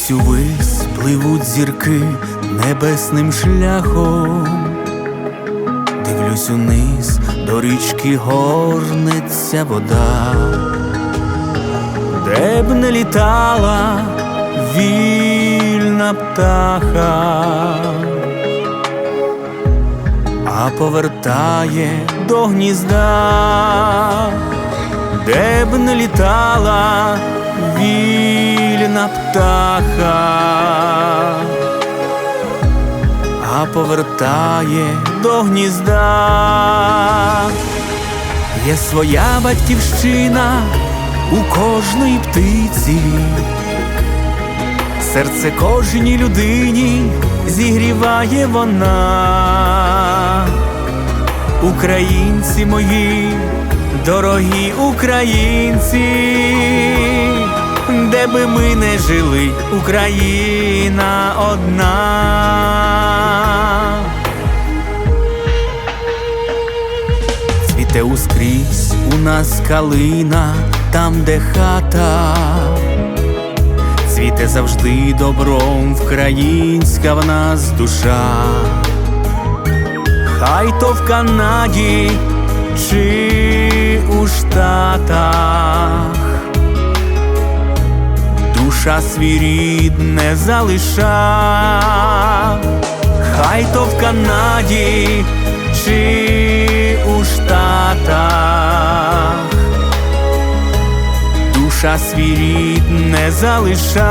Дивлюсь увись, пливуть зірки небесним шляхом. Дивлюсь униз, до річки горнеться вода, де б не літала вільна птаха, а повертає до гнізда, де б не літала вільна птаха а повертає до гнізда. Є своя батьківщина у кожної птиці, серце кожній людині зігріває вона. Українці мої, дорогі українці, де би ми не жили, Україна одна. Цвіте ускрізь у нас калина, там, де хата, цвіте завжди добром, вкраїнська в нас душа. Хай то в Канаді чи у Штатах душа свій рід не залиша, хай то в Канаді чи у Штатах. Душа свій рід не залиша,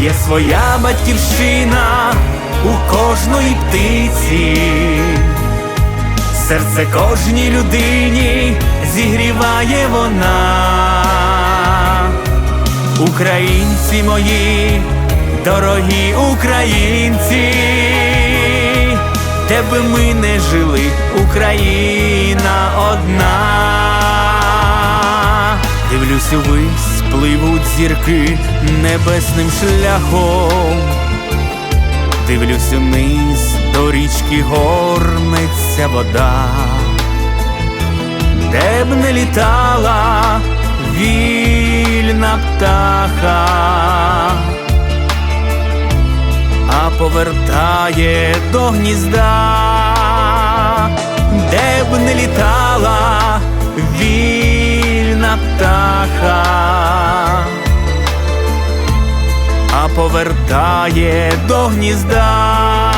є своя батьківщина у кожної птиці, серце кожній людині зігріває вона. Українці мої, дорогі українці, де би ми не жили, Україна одна. Дивлюсь увись, пливуть зірки небесним шляхом. Дивлюсь униз, до річки горнеться вода, де б не літала вільна птаха, а повертає до гнізда, де б не літала вільна птаха, а повертає до гнізда,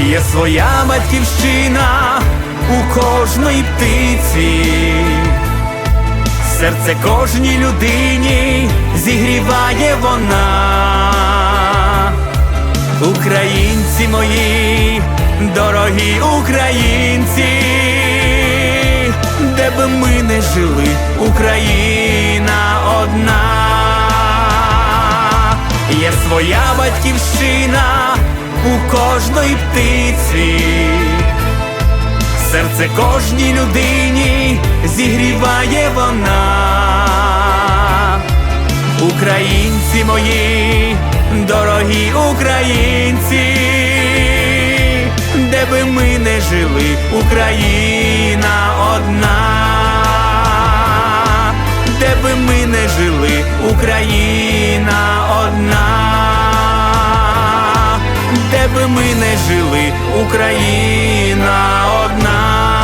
є своя батьківщина у кожної птиці серце кожній людині зігріває вона. Українці мої, дорогі українці, де би ми не жили, Україна одна, є своя батьківщина у кожної птиці серце кожній людині зігріває вона. Українці мої, дорогі українці, де би ми не жили, Україна одна, де би ми не жили, Україна одна, де би ми не жили, Україна одна.